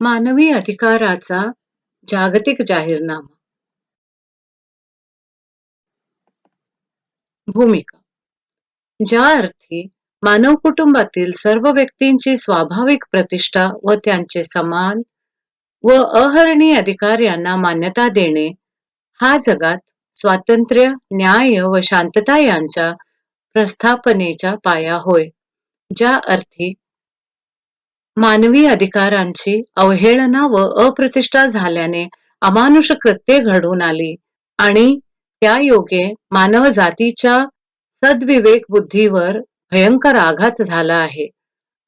मानवी अधिकाराचा जागतिक जाहीरनामा. भूमिका. ज्या अर्थी मानव कुटुंबातील सर्व व्यक्तींची स्वाभाविक प्रतिष्ठा व त्यांचे समान व अहरणी अधिकार यांना मान्यता देणे हा जगात स्वातंत्र्य न्याय व शांतता यांच्या प्रस्थापनेचा पाया होय ज्या अर्थी मानवी अधिकारांची अवहेलना व अप्रतिष्ठा झाल्याने अमानुष कृत्ये घडून आली आणि त्या योगे मानव जातीच्या सद्विवेक बुद्धीवर भयंकर आघात झाला आहे.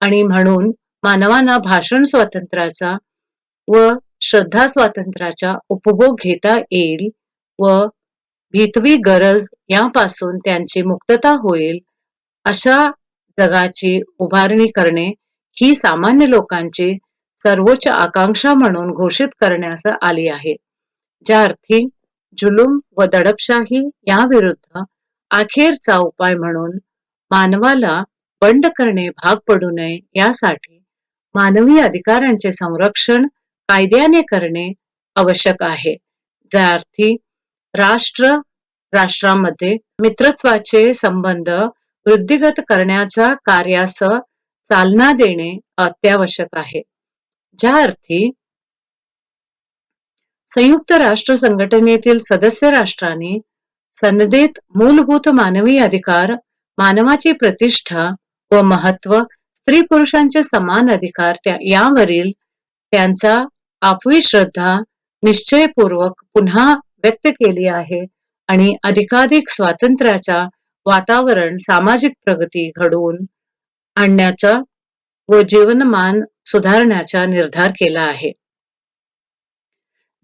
आणि म्हणून मानवांना भाषण स्वातंत्र्याचा व श्रद्धा स्वातंत्र्याचा उपभोग घेता येईल व भीतवी गरज यापासून त्यांची मुक्तता होईल अशा जगाची उभारणी करणे ही सामान्य लोकांची सर्वोच्च आकांक्षा म्हणून घोषित करण्यास आली आहे. ज्या अर्थी जुलूम व दडपशाही याविरुद्ध अखेरचा उपाय म्हणून मानवाला बंड करणे भाग पडू नये यासाठी मानवी अधिकारांचे संरक्षण कायद्याने करणे आवश्यक आहे. ज्या अर्थी राष्ट्र राष्ट्रांमध्ये मित्रत्वाचे संबंध वृद्धिगत करण्याच्या कार्यास चालना देणे अत्यावश्यक आहे. ज्या अर्थी संयुक्त राष्ट्र संघटनेतील सदस्य राष्ट्रांनी सनदेत मूलभूत मानवी अधिकार मानवाची प्रतिष्ठा व महत्त्व स्त्री पुरुषांचे समान अधिकार यावरील त्यांचा आपवी श्रद्धा निश्चयपूर्वक पुन्हा व्यक्त केली आहे आणि अधिकाधिक स्वातंत्र्याच्या वातावरण सामाजिक प्रगती घडवून आणण्याचा व जीवनमान सुधारण्याचा निर्धार केला आहे.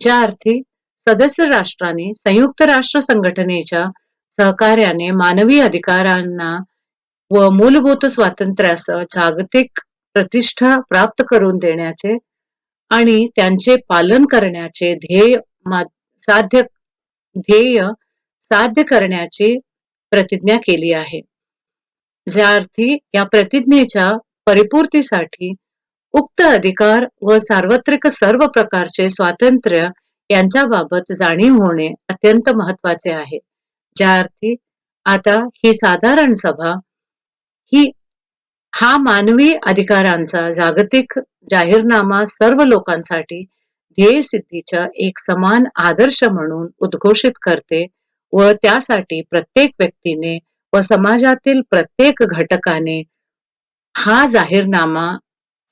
ज्या अर्थी सदस्य राष्ट्रांनी संयुक्त राष्ट्र संघटनेच्या सहकार्याने मानवी अधिकारांना व मूलभूत स्वातंत्र्यास जागतिक प्रतिष्ठा प्राप्त करून देण्याचे आणि त्यांचे पालन करण्याचे ध्येय साध्य ध्येय साध्य करण्याची प्रतिज्ञा केली आहे. ज्या अर्थी या प्रतिज्ञेच्या परिपूर्तीसाठी उक्त अधिकार व सार्वत्रिक सर्व प्रकारचे स्वातंत्र्य यांच्याबाबत जाणीव होणे अत्यंत महत्त्वाचे आहे. ज्या अर्थी आता ही साधारण सभा ही हा मानवी अधिकारांचा जागतिक जाहीरनामा सर्व लोकांसाठी ध्येय सिद्धीच्या एक समान आदर्श म्हणून उद्घोषित करते व त्यासाठी प्रत्येक व्यक्तीने व समाजातील प्रत्येक घटकाने हा जाहीरनामा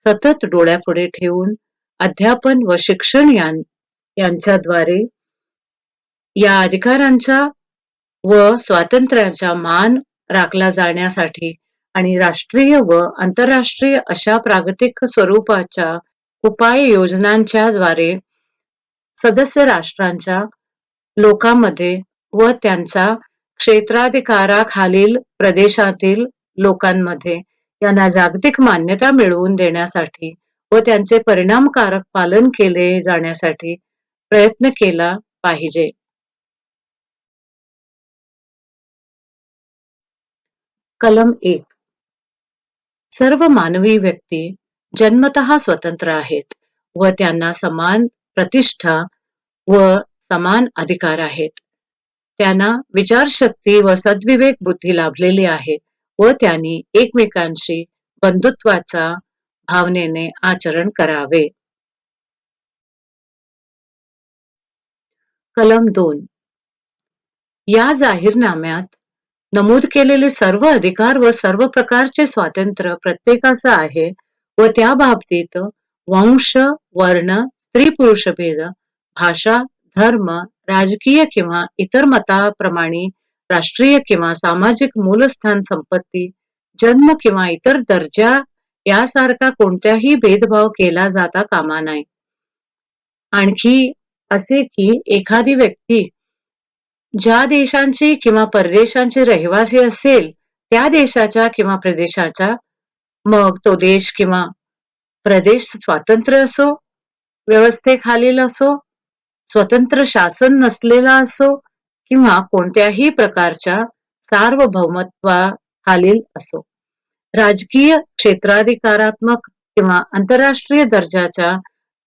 सतत डोळ्यापुढे ठेवून अध्यापन व शिक्षण यांच्याद्वारे या अधिकारांचा व स्वातंत्र्याचा मान राखला जाण्यासाठी आणि राष्ट्रीय व आंतरराष्ट्रीय अशा प्रागतिक स्वरूपाच्या उपाययोजनांच्या द्वारे सदस्य राष्ट्रांच्या लोकांमध्ये व त्यांचा क्षेत्राधिकाराखालील प्रदेशातील लोकांमध्ये यांना जागतिक मान्यता मिळवून देण्यासाठी व त्यांचे परिणामकारक पालन केले जाण्यासाठी प्रयत्न केला पाहिजे. कलम एक. सर्व मानवी व्यक्ती जन्मत स्वतंत्र आहेत व त्यांना समान प्रतिष्ठा व समान अधिकार आहेत. त्यांना विचारशक्ती व सद्विवेक बुद्धी लाभलेली आहे व त्यांनी एकमेकांशी बंधुत्वाचा भावनेने आचरण करावे. कलम दोन. या जाहीरनाम्यात नमूद केलेले सर्व अधिकार व सर्व प्रकारचे स्वातंत्र्य प्रत्येकाचं आहे व त्या बाबतीत वंश वर्ण स्त्री पुरुष भेद भाषा धर्म राजकीय किंवा इतर मताप्रमाणे राष्ट्रीय किंवा सामाजिक मूलस्थान संपत्ती जन्म किंवा इतर दर्जा यासारखा कोणत्याही भेदभाव केला जाता कामा नये. आणखी असे की एखादी व्यक्ती ज्या देशांची किंवा परदेशांची रहिवासी असेल त्या देशाच्या किंवा प्रदेशाच्या मग तो देश किंवा प्रदेश स्वातंत्र्य असो व्यवस्थेखालील असो स्वतंत्र शासन नसलेला असो किंवा कोणत्याही प्रकारच्या सार्वभौमत्वाखालील असो. राजकीय क्षेत्राधिकारात्मक किंवा आंतरराष्ट्रीय दर्जाच्या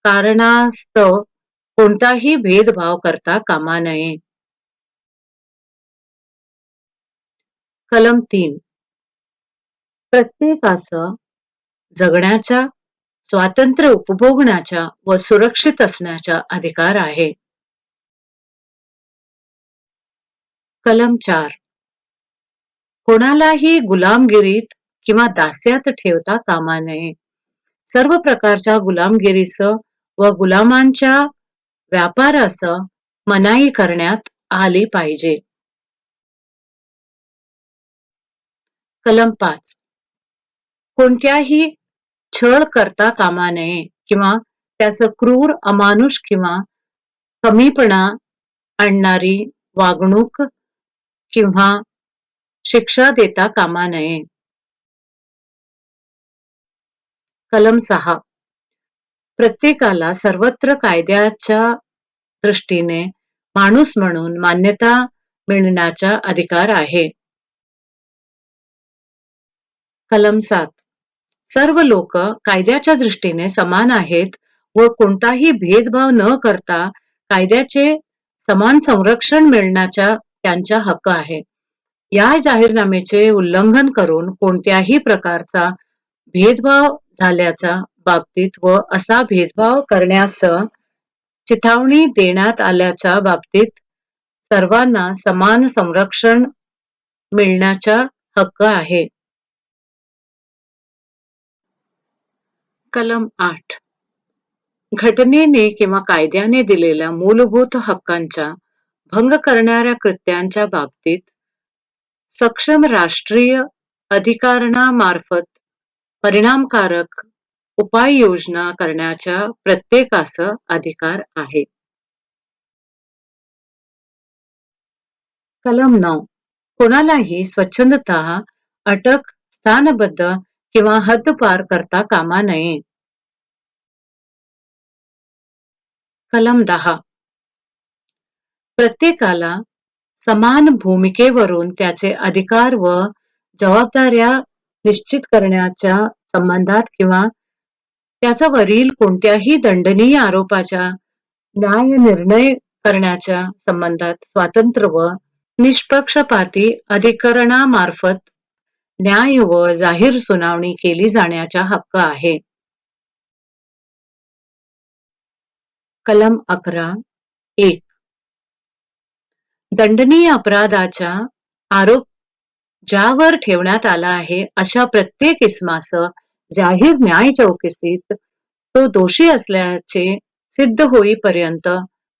कारणास्तव कोणताही भेदभाव करता कामा नये. कलम तीन. प्रत्येकास जगण्याच्या स्वातंत्र्य उपभोगण्याच्या व सुरक्षित असण्याचा अधिकार आहे. कलम चार. कोणालाही गुलामगिरीत किंवा दास्यात ठेवता कामा नये. सर्व प्रकारच्या गुलामगिरीस व गुलामांच्या व्यापारास मनाई करण्यात आली पाहिजे. कलम पाच. कोणत्याही छळ करता कामा नये किंवा त्याचं क्रूर अमानुष किंवा कमीपणा आणणारी वागणूक किंवा शिक्षा देता कामा नये. कलम सहा. प्रत्येकाला सर्वत्र कायद्याच्या दृष्टीने माणूस म्हणून मान्यता मिळण्याचा अधिकार आहे. कलम सात. सर्व लोक कायद्याच्या दृष्टीने समान आहेत व कोणताही भेदभाव न करता कायद्याचे समान संरक्षण मिळण्याचा त्यांचा हक्क आहे. या जाहीरनाम्याचे उल्लंघन करून कोणत्याही प्रकारचा भेदभाव झाल्याच्या बाबतीत व असा भेदभाव करण्यास चिथावणी देण्यात आल्याच्या बाबतीत सर्वांना समान संरक्षण मिळण्याचा हक्क आहे. कलम आठ. घटनेने किंवा कायद्याने दिलेल्या मूलभूत हक्कांचा भंग करणाऱ्या कृत्यांच्या बाबतीत सक्षम राष्ट्रीय अधिकारणामार्फत परिणामकारक उपाययोजना करण्याच्या प्रत्येकास अधिकार आहे. कलम नऊ. कोणालाही स्वच्छंदता अटक स्थानबद्ध किंवा हद्दपार करता कामा नये. कलम दहा. प्रत्येकाला समान भूमिकेवरून त्याचे अधिकार व जबाबदाऱ्या निश्चित करण्याच्या संबंधात किंवा त्याच्यावरील कोणत्याही दंडनीय आरोपाच्या न्याय निर्णय करण्याच्या संबंधात स्वातंत्र्य व निष्पक्षपाती अधिकरणामार्फत न्याय व जाहीर सुनावणी केली जाण्याचा हक्क आहे. कलम अकरा एक. दंडनीय अपराधाच्या आरोप ज्यावर ठेवण्यात आला आहे अशा प्रत्येक इसमास जाहीर न्याय चौकशीत तो दोषी असल्याचे सिद्ध होईपर्यंत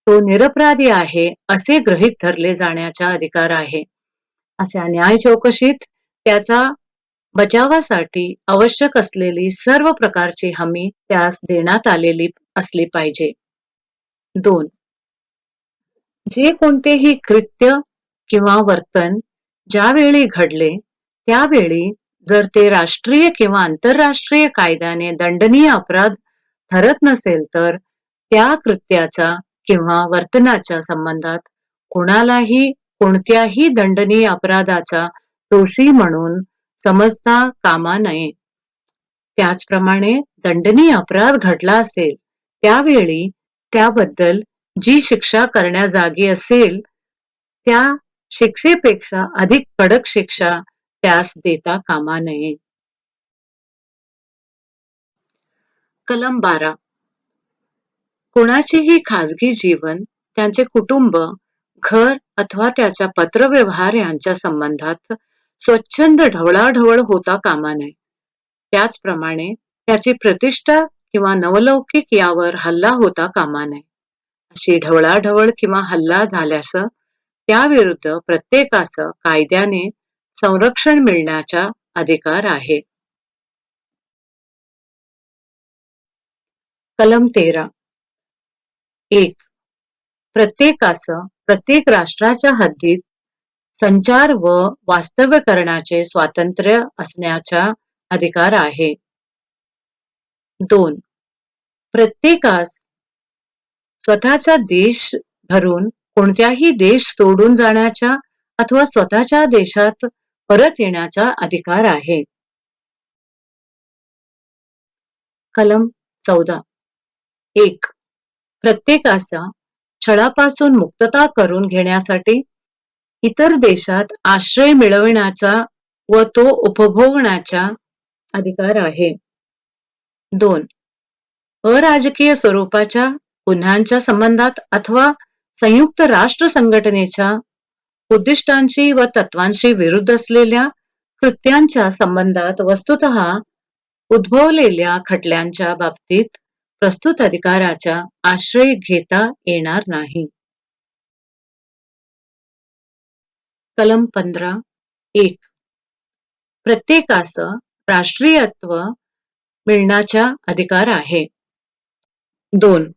तो निरपराधी आहे असे गृहीत धरले जाण्याचा अधिकार आहे. अशा न्याय चौकशीत त्याचा बचावासाठी आवश्यक असलेली सर्व प्रकारची हमी त्यास देण्यात आलेली असली पाहिजे. दोन. जे कोणतेही कृत्य किंवा वर्तन ज्यावेळी घडले त्यावेळी जर ते राष्ट्रीय किंवा आंतरराष्ट्रीय कायद्याने दंडनीय अपराध ठरत नसेल तर त्या कृत्याचा किंवा वर्तनाच्या संबंधात कोणालाही कोणत्याही दंडनीय अपराधाचा दोषी म्हणून समजता कामा नये. त्याचप्रमाणे दंडनीय अपराध घडला असेल त्यावेळी त्याबद्दल जी शिक्षा करण्याजागी असेल त्या शिक्षेपेक्षा अधिक कडक शिक्षा त्यास देता कामा नये. कलम बारा. कोणाचेही खाजगी जीवन त्यांचे कुटुंब घर अथवा त्याच्या पत्रव्यवहार यांच्या संबंधात स्वच्छंद ढवळाढवळ होता कामा नये. त्याचप्रमाणे त्याची प्रतिष्ठा किंवा नवलौकिक यावर हल्ला होता कामा नये अशी ढवळाढवळ किंवा हल्ला झाल्यास त्याविरुद्ध प्रत्येकास कायद्याने संरक्षण मिळण्याचा अधिकार आहे. कलम तेरा. एक. प्रत्येकास प्रत्येक राष्ट्राच्या हद्दीत संचार व वास्तव्य करण्याचे स्वातंत्र्य असण्याचा अधिकार आहे. दोन. प्रत्येकास स्वतःचा देश धरून कोणत्याही देश सोडून जाण्याच्या अथवा स्वतःच्या देशात परत येण्याचा अधिकार आहे. कलम चौदा. एक. प्रत्येकाचा छळापासून मुक्तता करून घेण्यासाठी इतर देशात आश्रय मिळविण्याचा व तो उपभोगण्याचा अधिकार आहे. दोन. अराजकीय स्वरूपाच्या गुन्ह्यांच्या संबंधात अथवा संयुक्त राष्ट्र संघटनेच्या उद्दिष्टांशी व तत्वांशी विरुद्ध असलेल्या कृत्यांच्या संबंधात वस्तुत उद्भवलेल्या खटल्यांच्या बाबतीत प्रस्तुत अधिकाराचा आश्रय घेता येणार नाही. कलम पंधरा एक. प्रत्येकास राष्ट्रीयत्व मिळण्याचा अधिकार आहे. दोन.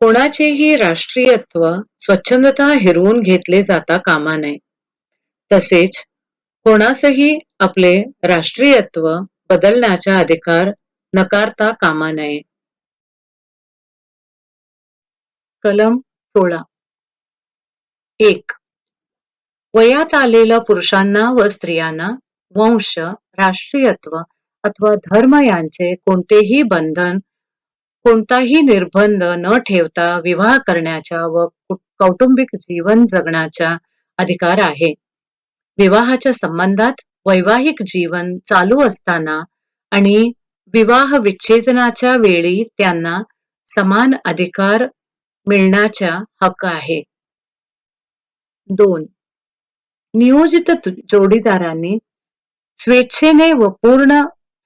कोणाचेही राष्ट्रीयत्व स्वच्छंदता हिरवून घेतले जाता कामा नये. तसेच कोणासही आपले राष्ट्रीयत्व बदलण्याचा अधिकार नकारता कामा नये. कलम सोळा. एक. वयात आलेल्या पुरुषांना व स्त्रियांना वंश राष्ट्रीयत्व अथवा धर्म यांचे कोणतेही बंधन कोणताही निर्बंध न ठेवता विवाह करण्याच्या व कौटुंबिक जीवन जगण्याचा अधिकार आहे. विवाहाच्या संबंधात वैवाहिक जीवन चालू असताना आणि विवाह विच्छेदनाच्या वेळी त्यांना समान अधिकार मिळण्याचा हक्क आहे. दोन. नियोजित जोडीदारांनी स्वेच्छेने व पूर्ण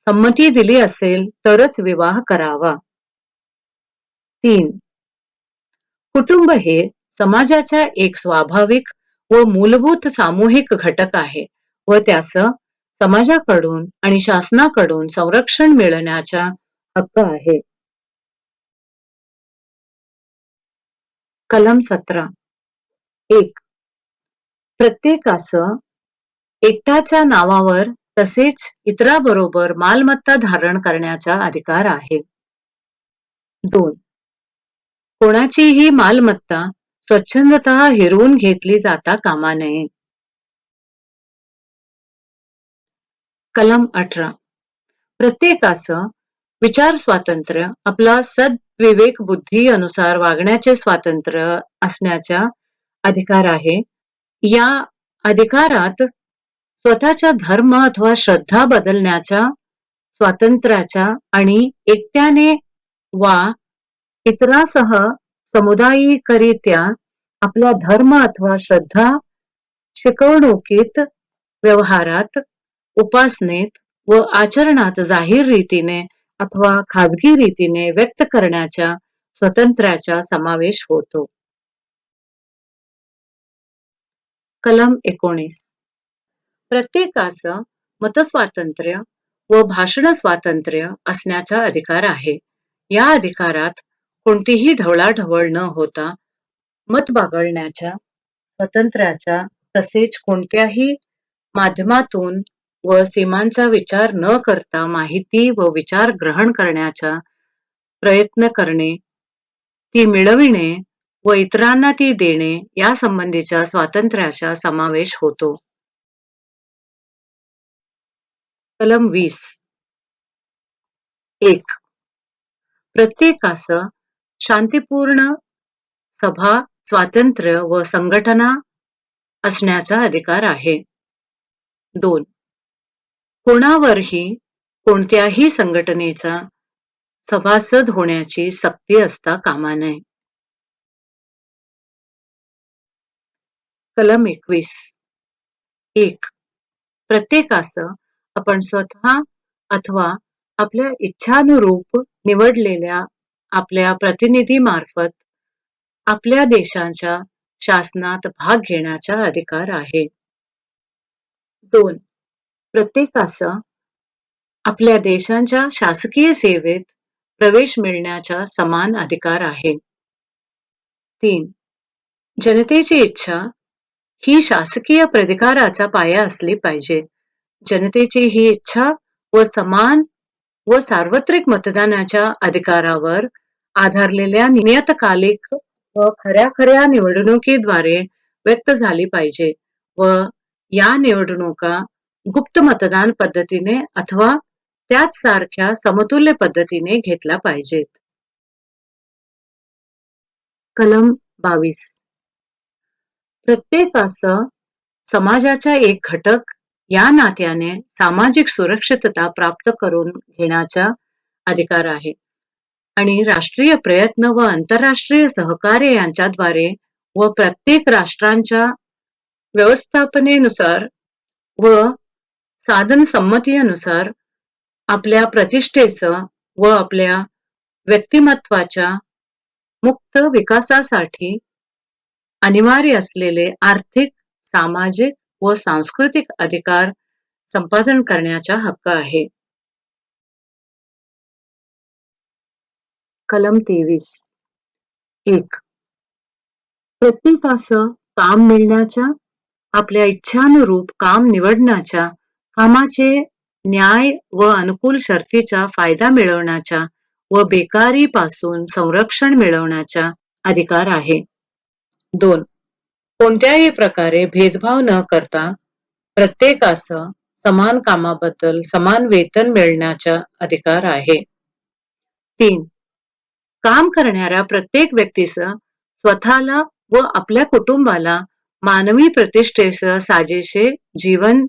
संमती दिली असेल तरच विवाह करावा. तीन. कुटुंब हे समाजाच्या एक स्वाभाविक व मूलभूत सामूहिक घटक आहे व त्यास समाजाकडून आणि शासनाकडून संरक्षण मिळण्याचा हक्क आहे. कलम सतरा. एक. प्रत्येकास एकट्याच्या नावावर तसेच इतराबरोबर मालमत्ता धारण करण्याचा अधिकार आहे. दोन. कोणाचीही मालमत्ता स्वच्छंदत हिरवून घेतली जाता कामा नये. कलम अठरा. प्रत्येकास विचार स्वातंत्र्य आपला सद्विवेक बुद्धी अनुसार वागण्याचे स्वातंत्र्य असण्याचा अधिकार आहे. या अधिकारात स्वतःचा धर्म अथवा श्रद्धा बदलण्याच्या स्वातंत्र्याच्या आणि एकट्याने वा इतरासह समुदायिकरित्या आपला धर्म अथवा श्रद्धा शिकवणुकीत व्यवहारात उपासनेत व आचरणात जाहीर रीतीने अथवा खाजगी रीतीने व्यक्त करण्याच्या स्वातंत्र्याचा समावेश होतो. कलम एकोणीस. प्रत्येकास मतस्वातंत्र्य व भाषण स्वातंत्र्य असण्याचा अधिकार आहे. या अधिकारात कोणतीही ढवळाढवळ न होता मत बागळण्याच्या स्वातंत्र्याच्या तसेच कोणत्याही माध्यमातून व सीमांचा विचार न करता माहिती व विचार ग्रहण करण्याचा प्रयत्न करणे ती मिळविणे व इतरांना ती देणे या संबंधीच्या स्वातंत्र्याचा समावेश होतो. कलम वीस. एक. प्रत्येकास शांतीपूर्ण सभा स्वातंत्र्य व संघटना असण्याचा अधिकार आहे. दोन. कोणावरही कोणत्याही संघटनेचा सभासद होण्याची सक्ती असता कामा नये. कलम एकवीस. एक. प्रत्येकास आपण स्वतः अथवा आपल्या इच्छानुरूप निवडलेल्या आपल्या प्रतिनिधीमार्फत आपल्या देशांच्या शासनात भाग घेण्याचा अधिकार आहे. दोन प्रत्येकास आपल्या देशांच्या शासकीय सेवेत प्रवेश मिळण्याचा समान अधिकार आहे. तीन जनतेची इच्छा ही शासकीय प्रतिकाराचा पाया असली पाहिजे. जनतेची ही इच्छा व समान व सार्वत्रिक मतदानाच्या अधिकारावर आधारलेल्या नियतकालिक व खऱ्या खऱ्या निवडणुकीद्वारे व्यक्त झाली पाहिजे व या निवडणुका गुप्त मतदान पद्धतीने अथवा त्याच सारख्या समतुल्य पद्धतीने घेतल्या पाहिजेत. कलम बावीस. प्रत्येकास समाजाचा एक घटक या नात्याने सामाजिक सुरक्षितता प्राप्त करून घेण्याचा अधिकार आहे. आणि राष्ट्रीय प्रयत्न व आंतरराष्ट्रीय सहकार्य यांच्याद्वारे व प्रत्येक राष्ट्रांच्या व्यवस्थापनेनुसार व साधनसंमतीनुसार आपल्या प्रतिष्ठेचं व आपल्या व्यक्तिमत्वाच्या मुक्त विकासासाठी अनिवार्य असलेले आर्थिक सामाजिक व सांस्कृतिक अधिकार संपादन करण्याचा हक्क आहे. कलम तेवीस. एक. प्रत्येकास काम मिळण्याच्या आपल्या इच्छानुरूप काम निवडण्याच्या कामाचे न्याय व अनुकूल शर्तीचा फायदा मिळवण्याच्या व बेकारी पासून संरक्षण मिळवण्याचा अधिकार आहे. दोन. कोणत्याही प्रकारे भेदभाव न करता प्रत्येकास समान कामाबद्दल समान वेतन मिळण्याचा अधिकार आहे. तीन. काम करणाऱ्या प्रत्येक व्यक्तीस स्वतःला व आपल्या कुटुंबाला मानवी प्रतिष्ठेस साजेसे जीवन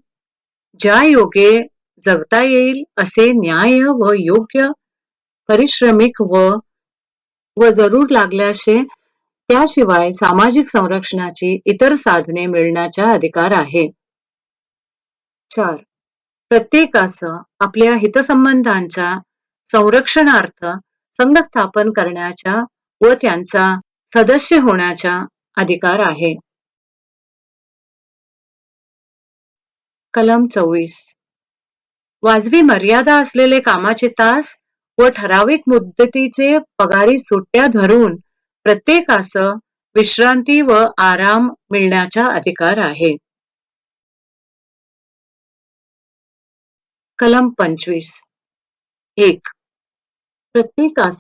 ज्या योगे जगता येईल असे न्याय व योग्य परिश्रमिक व व जरूर लागल्याशे त्याशिवाय सामाजिक संरक्षणाची इतर साधने मिळण्याचा अधिकार आहे. चार. प्रत्येकास आपल्या हितसंबंधांच्या संरक्षणार्थ संघ स्थापन करण्याच्या व त्यांचा सदस्य होण्याचा अधिकार आहे. कलम चोवीस. वाजवी मर्यादा असलेले कामाचे तास व ठराविक मुदतीचे पगारी सुट्ट्या धरून प्रत्येकास विश्रांती व आराम मिळण्याचा अधिकार आहे. कलम पंचवीस. एक. प्रत्येकास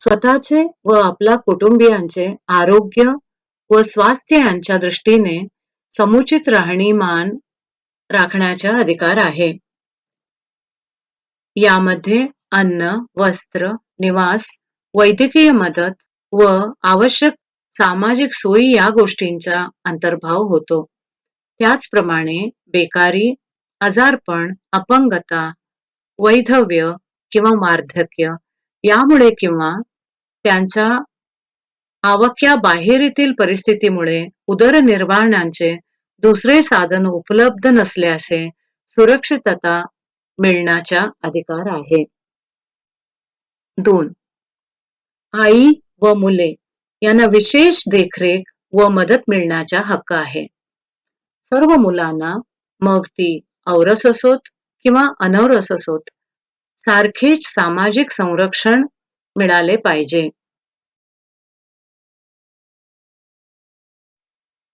स्वतःचे व आपल्या कुटुंबियांचे आरोग्य व स्वास्थ्य यांच्या दृष्टीने समुचित राहणीमान राखण्याचा अधिकार आहे. यामध्ये अन्न वस्त्र निवास वैद्यकीय मदत व आवश्यक सामाजिक सोयी या गोष्टींचा अंतर्भाव होतो. त्याचप्रमाणे बेकारी आजारपण अपंगता वैधव्य किंवा वार्धक्य यामुळे किंवा त्यांच्या आवक्या बाहेरील परिस्थितीमुळे उदरनिर्वाहणांचे दुसरे साधन उपलब्ध नसल्याचे सुरक्षितता मिळण्याचा अधिकार आहे दोन आई व मुले यांना विशेष देखरेख व मदत मिळण्याचा हक्क आहे. सर्व मुलांना मग ती औरस असोत किंवा अनौरस असोत सारखेच सामाजिक संरक्षण मिळाले पाहिजे.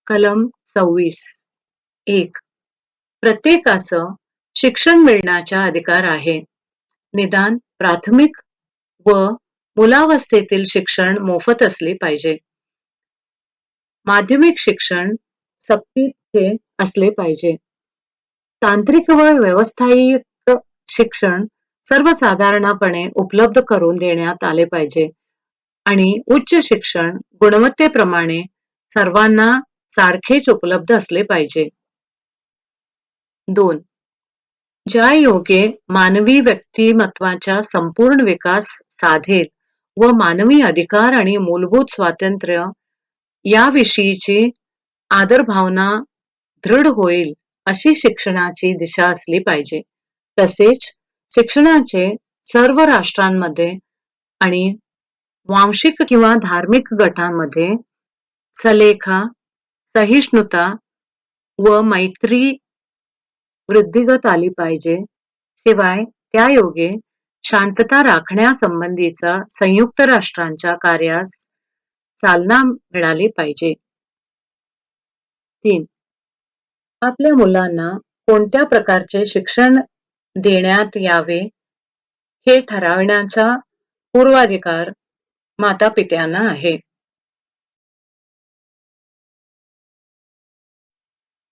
कलम सव्वीस. एक. प्रत्येकास शिक्षण मिळण्याचा अधिकार आहे. निदान प्राथमिक व मुलावस्थेतील शिक्षण मोफत असले पाहिजे. माध्यमिक शिक्षण सक्तीचे असले पाहिजे. तांत्रिक व व्यवस्थायिक शिक्षण सर्वसाधारणपणे उपलब्ध करून देण्यात आले पाहिजे. आणि उच्च शिक्षण गुणवत्तेप्रमाणे सर्वांना सारखेच उपलब्ध असले पाहिजे. दोन ज्या योगे मानवी व्यक्तिमत्वाचा संपूर्ण विकास साधेल व मानवी अधिकार आणि मूलभूत स्वातंत्र्य याविषयीची आदरभावना दृढ होईल अशी शिक्षणाची दिशा असली पाहिजे. तसेच शिक्षणाचे सर्व राष्ट्रांमध्ये आणि वांशिक किंवा धार्मिक गटांमध्ये सलेखा सहिष्णुता व मैत्री वृद्धिगत आली पाहिजे. शिवाय त्या योगे शांतता राखण्यासंबंधीचा संयुक्त राष्ट्रांच्या कार्यास चालना मिळाली पाहिजे. तीन. आपल्या मुलांना कोणत्या प्रकारचे शिक्षण देण्यात यावे. हे ठरवण्याचा पूर्वाधिकार माता पित्यांना आहे.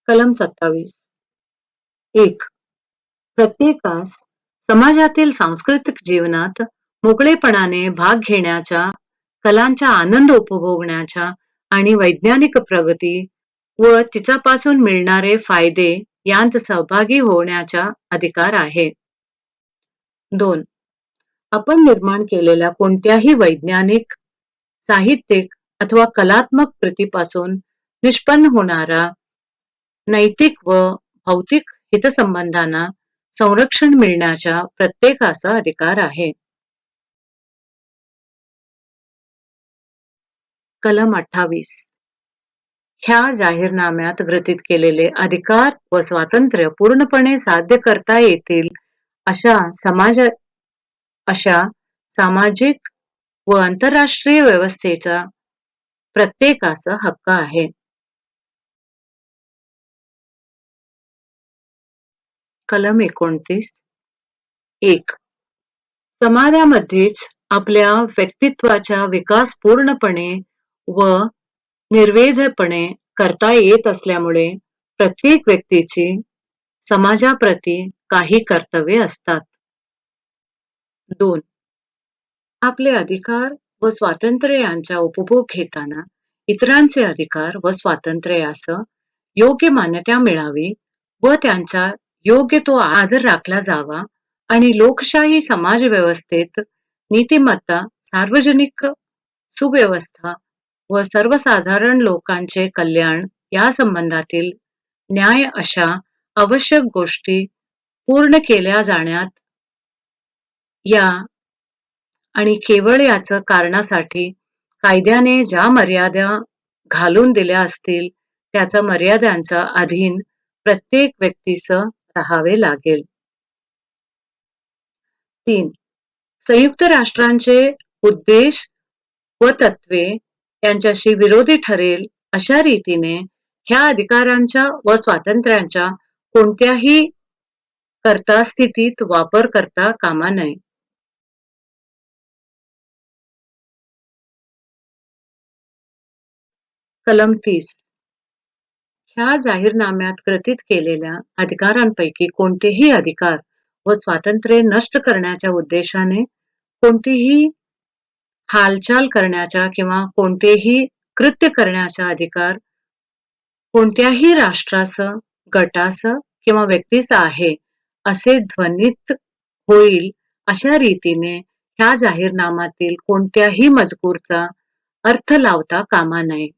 कलम सत्तावीस. एक. प्रत्येकास समाजातील सांस्कृतिक जीवनात मोकळेपणाने भाग घेण्याच्या कलांचा आनंद उपभोगण्याच्या आणि वैज्ञानिक प्रगती व तिच्यापासून मिळणारे फायदे यांत सहभागी होण्याचा अधिकार आहे. दोन. आपण निर्माण केलेल्या कोणत्याही वैज्ञानिक साहित्यिक अथवा कलात्मक कृतीपासून निष्पन्न होणारा नैतिक व भौतिक हितसंबंधांना संरक्षण मिळण्याचा प्रत्येकाचा अधिकार आहे. कलम अठ्ठावीस. ह्या जाहीरनाम्यात ग्रथित केलेले अधिकार व स्वातंत्र्य पूर्णपणे साध्य करता येतील अशा समाज अशा सामाजिक व आंतरराष्ट्रीय व्यवस्थेचा प्रत्येकाचा हक्क आहे. कलम एकोणतीस. एक. समाजामध्येच आपल्या व्यक्तित्वाचा विकास पूर्णपणे व निर्वेधपणे करता येत असल्यामुळे प्रत्येक व्यक्तीची समाजाप्रती काही कर्तव्ये असतात. दोन. आपले अधिकार व स्वातंत्र्य यांचा उपभोग घेताना इतरांचे अधिकार व स्वातंत्र्यास योग्य मान्यता मिळावी व त्यांचा योग्य तो आदर राखला जावा आणि लोकशाही समाज व्यवस्थेत नीतिमत्ता सार्वजनिक सुव्यवस्था व सर्वसाधारण लोकांचे कल्याण या संबंधातील न्याय अशा आवश्यक गोष्टी पूर्ण केल्या जाण्यात या आणि केवळ याच कारणासाठी कायद्याने ज्या मर्यादा घालून दिल्या असतील त्याचा मर्यादांचा अधीन प्रत्येक व्यक्तीस राहावे लागेल. तीन संयुक्त राष्ट्रांचे उद्देश व तत्वे त्यांच्याशी विरोधी ठरेल अशा रीतीने ह्या अधिकारांच्या व स्वातंत्र्यांच्या कोणत्याही करता स्थितीत वापर करता कामा नये. कलम तीस. ह्या जाहीरनाम्यात ग्रथित केलेल्या अधिकारांपैकी कोणतेही अधिकार व स्वातंत्र्य नष्ट करण्याच्या उद्देशाने कोणतीही हालचाल करण्याचा किंवा कोणतेही कृत्य करण्याचा अधिकार कोणत्याही राष्ट्रास गटास किंवा व्यक्तीचा आहे असे ध्वनित होईल अशा रीतीने ह्या जाहीरनाम्यातील कोणत्याही मजकूरचा अर्थ लावता कामा नये.